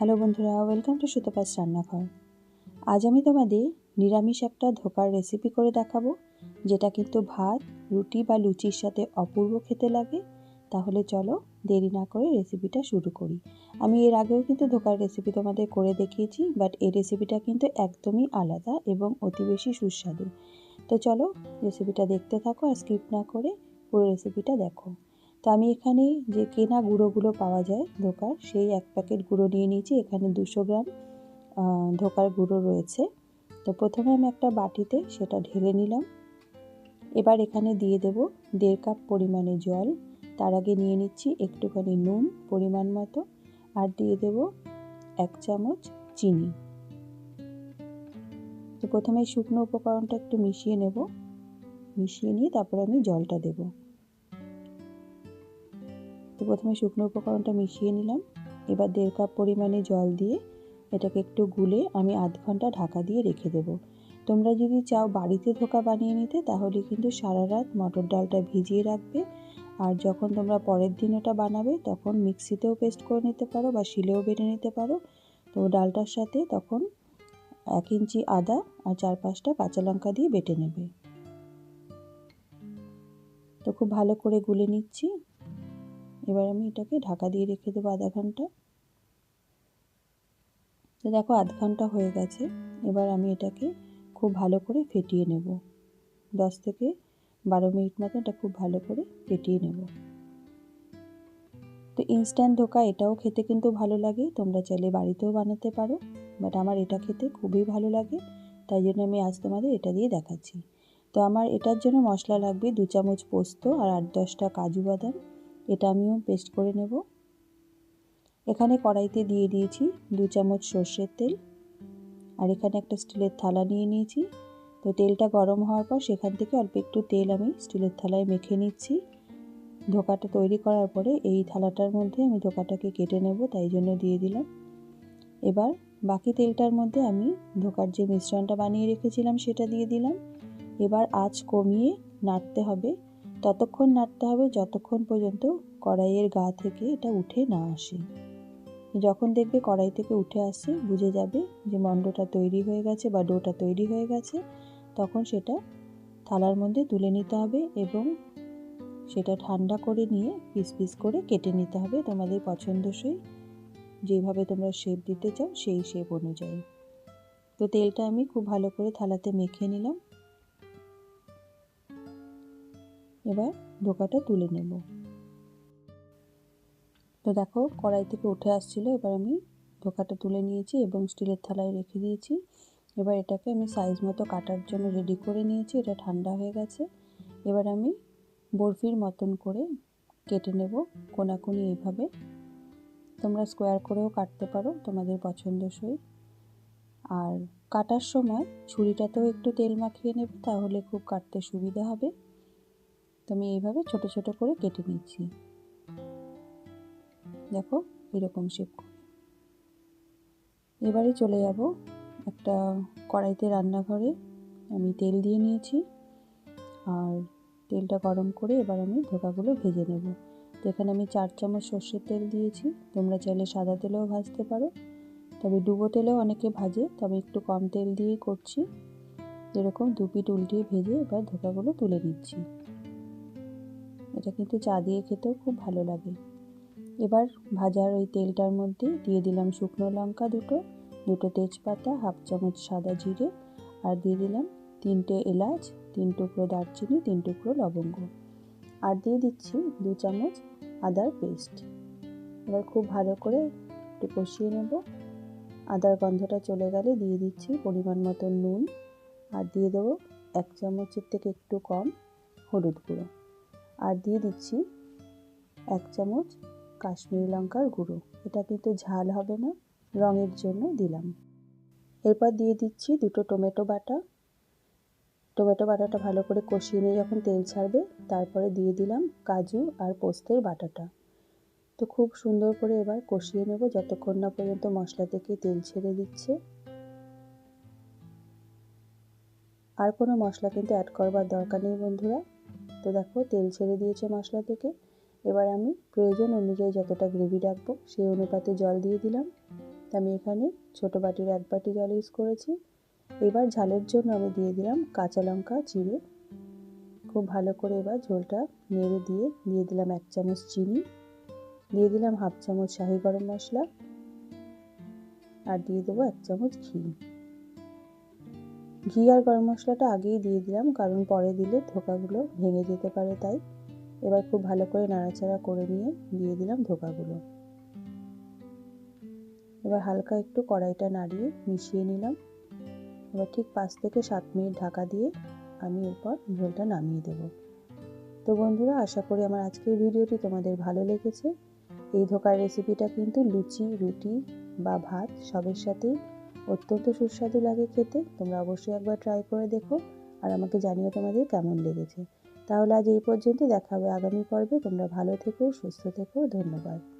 Hello বন্ধুরা welcome to Sutapa's রান্নাঘর। আজ আমি তোমাদের নিরামিষ একটা ধোকার রেসিপি করে দেখাবো, যেটা কিন্তু ভাত, রুটি বা লুচির সাথে অপূর্ব খেতে লাগে। তাহলে চলো দেরি না করে রেসিপিটা শুরু করি। আমি এর আগেও কিন্তু ধোকার রেসিপি তোমাদের করে দেখিয়েছি বাট এই রেসিপিটা কিন্তু একদমই আলাদা এবং অতি বেশি সুস্বাদু। তো চলো রেসিপিটা দেখতে থাকো আর স্কিপ না করে পুরো রেসিপিটা দেখো। তো আমি এখানে যে কেনা গুঁড়োগুলো পাওয়া যায় ধোকার, সেই এক প্যাকেট গুঁড়ো নিয়ে নিয়েছি। এখানে দুশো গ্রাম ধোকার গুঁড়ো রয়েছে। তো প্রথমে আমি একটা বাটিতে সেটা ঢেলে নিলাম। এবার এখানে দিয়ে দেব দেড় কাপ পরিমাণে জল। তার আগে নিয়ে নিচ্ছি একটুখানি নুন পরিমাণ মতো আর দিয়ে দেব এক চামচ চিনি। তো প্রথমে শুকনো উপকরণটা একটু মিশিয়ে নেব। মিশিয়ে নিয়ে তারপরে আমি জলটা দেবো। তো প্রথমে শুকনো উপকরণটা মিশিয়ে নিলাম। এবার দেড় কাপ পরিমাণে জল দিয়ে এটাকে একটু গুলে আমি আধ ঘণ্টা ঢাকা দিয়ে রেখে দেব। তোমরা যদি চাও বাড়িতে ধোকা বানিয়ে নিতে, তাহলে কিন্তু সারা রাত মটর ডালটা ভিজিয়ে রাখবে। আর যখন তোমরা পরের দিন ওটা বানাবে, তখন মিক্সিতেও পেস্ট করে নিতে পারো বা শিলেও বেটে নিতে পারো। তো ডালটার সাথে তখন এক ইঞ্চি আদা আর চার পাঁচটা কাঁচা লঙ্কা দিয়ে বেটে নেবে। তো খুব ভালো করে গুলে নিচ্ছি। এবার আমি এটাকে ঢাকা দিয়ে রেখে দেবো আধা ঘণ্টা। তো দেখো আধ ঘণ্টা হয়ে গেছে। এবার আমি এটাকে খুব ভালো করে ফেটিয়ে নেব। দশ থেকে বারো মিনিট মতো এটা খুব ভালো করে ফেটিয়ে নেব। তো ইনস্ট্যান্ট ধোকা, এটাও খেতে কিন্তু ভালো লাগে। তোমরা চাইলে বাড়িতেও বানাতে পারো। বাট আমার এটা খেতে খুবই ভালো লাগে। তাই জন্য আমি আজ তোমাদের এটা দিয়ে দেখাচ্ছি। তো আমার এটার জন্য মশলা লাগবে দু চামচ পোস্ত আর আট দশটা কাজু বাদাম। এটা আমিও পেস্ট করে নেব। এখানে কড়াইতে দিয়ে দিয়েছি দু চামচ সর্ষের তেল। আর এখানে একটা স্টিলের থালা নিয়ে নিয়েছি। তো তেলটা গরম হওয়ার পর সেখান থেকে অল্প একটু তেল আমি স্টিলের থালায় মেখে নিচ্ছি। ধোকাটা তৈরি করার পরে এই থালাটার মধ্যে আমি ধোকাটাকে কেটে নেব, তাই জন্য দিয়ে দিলাম। এবার বাকি তেলটার মধ্যে আমি ধোকার যে মিশ্রণটা বানিয়ে রেখেছিলাম সেটা দিয়ে দিলাম। এবার আঁচ কমিয়ে নাড়তে হবে। ততক্ষণ নাড়তে হবে যতক্ষণ পর্যন্ত কড়াইয়ের গা থেকে এটা উঠে না আসে। যখন দেখবে কড়াই থেকে উঠে আসছে বুঝে যাবে যে মণ্ডটা তৈরি হয়ে গেছে বা ডোটা তৈরি হয়ে গেছে, তখন সেটা থালার মধ্যে তুলে নিতে হবে এবং সেটা ঠান্ডা করে নিয়ে পিস পিস করে কেটে নিতে হবে তোমাদের পছন্দসই যেভাবে তোমরা শেপ দিতে চাও সেই শেপ অনুযায়ী। তো তেলটা আমি খুব ভালো করে থালাতে মেখে নিলাম। এবার ধোকাটা তুলে নেব। তো দেখো, কড়াই থেকে উঠে আসছিল, এবার আমি ধোকাটা তুলে নিয়েছি এবং স্টিলের থালায় রেখে দিয়েছি। এবার এটাকে আমি সাইজ মতো কাটার জন্য রেডি করে নিয়েছি, এটা ঠান্ডা হয়ে গেছে। এবার আমি বরফির মতন করে কেটে নেব কোনাকুনি এইভাবে। তোমরা স্কোয়ার করেও কাটতে পারো, তোমাদের পছন্দসই আর কাটার সময় ছুরিটাতেও একটু তেল মাখিয়ে নেবে, তাহলে খুব কাটতে সুবিধা হবে। তো আমি এইভাবে ছোট ছোট করে কেটে নিচ্ছি। দেখো, এরকম শেপ করে। এবারে চলে যাব একটা কড়াইতে রান্নাঘরে। আমি তেল দিয়ে নিয়েছি আর তেলটা গরম করে এবার আমি ধোকাগুলো ভেজে নেব। তো এখানে আমি চার চামচ সর্ষের তেল দিয়েছি। তোমরা চাইলে সাদা তেলেও ভাজতে পারো। তবে ডুবো তেলেও অনেকে ভাজে, তবে একটু কম তেল দিয়েই করছি। এরকম দু পিট উল্টিয়ে ভেজে এবার ধোকাগুলো তুলে নিচ্ছি। এটা কিন্তু চা দিয়ে খেতেও খুব ভালো লাগে। এবার ভাজার ওই তেলটার মধ্যে দিয়ে দিলাম শুকনো লঙ্কা দুটো দুটো তেজপাতা, হাফ চামচ সাদা জিরে আর দিয়ে দিলাম তিনটে এলাচ, তিন টুকরো দারচিনি, তিন টুকরো লবঙ্গ। আর দিয়ে দিচ্ছি দু চামচ আদার পেস্ট। এবার খুব ভালো করে একটু কষিয়ে নেব। আদার গন্ধটা চলে গেলে দিয়ে দিচ্ছি পরিমাণ মতো নুন আর দিয়ে দেবো এক চামচের থেকে একটু কম হলুদ গুঁড়ো। আর দিয়ে দিচ্ছি এক চামচ কাশ্মীরি লঙ্কার গুঁড়ো। এটা কিন্তু ঝাল হবে না, রঙের জন্য দিলাম। এরপর দিয়ে দিচ্ছি দুটো টমেটো বাটা। টমেটো বাটাটা ভালো করে কষিয়ে নিয়ে যখন তেল ছাড়বে, তারপরে দিয়ে দিলাম কাজু আর পোস্তের বাটাটা। তো খুব সুন্দর করে এবার কষিয়ে নেব, যতক্ষণ না পর্যন্ত মশলা থেকে তেল ছেড়ে দিচ্ছে। আর কোনো মশলা কিন্তু অ্যাড করবার দরকার নেই বন্ধুরা। তো দেখো, তেল ছেড়ে দিয়েছে মশলা থেকে। এবার আমি প্রয়োজন অনুযায়ী যতটা গ্রেভি রাখব, সেই অনুপাতে জল দিয়ে দিলাম। তা আমি এখানে ছোটো বাটির এক বাটি জল ইউজ করেছি। এবার ঝালের জন্য আমি দিয়ে দিলাম কাঁচা লঙ্কা চিড়ে। খুব ভালো করে এবার ঝোলটা নেড়ে দিয়ে দিয়ে দিলাম এক চামচ চিনি। দিয়ে দিলাম হাফ চামচ শাহি গরম মশলা। আর দিয়ে দেবো এক চামচ ঘি। ঘি আর গরম মশলাটা আগেই দিয়ে দিলাম, কারণ পরে দিলে ধোকাগুলো ভেঙে যেতে পারে তাই। এবার খুব ভালো করে নাড়াচাড়া করে নিয়ে দিয়ে দিলাম ধোকাগুলো। এবার হালকা একটু কড়াইটা নাড়িয়ে মিশিয়ে নিলাম। এবার ঠিক পাঁচ থেকে সাত মিনিট ঢাকা দিয়ে আমি এরপর ঝোলটা নামিয়ে দেব। তো বন্ধুরা, আশা করি আমার আজকের ভিডিওটি তোমাদের ভালো লেগেছে। এই ধোকার রেসিপিটা কিন্তু লুচি, রুটি বা ভাত সবের সাথেই অত্যন্ত সুস্বাদু লাগে খেতে। তোমরা অবশ্যই একবার ট্রাই করে দেখো আর আমাকে জানিও তোমাদের কেমন লেগেছে। তাহলে আজ এই পর্যন্ত দেখা হবে আগামী পর্বে। তোমরা ভালো থেকো, সুস্থ থেকো, ধন্যবাদ।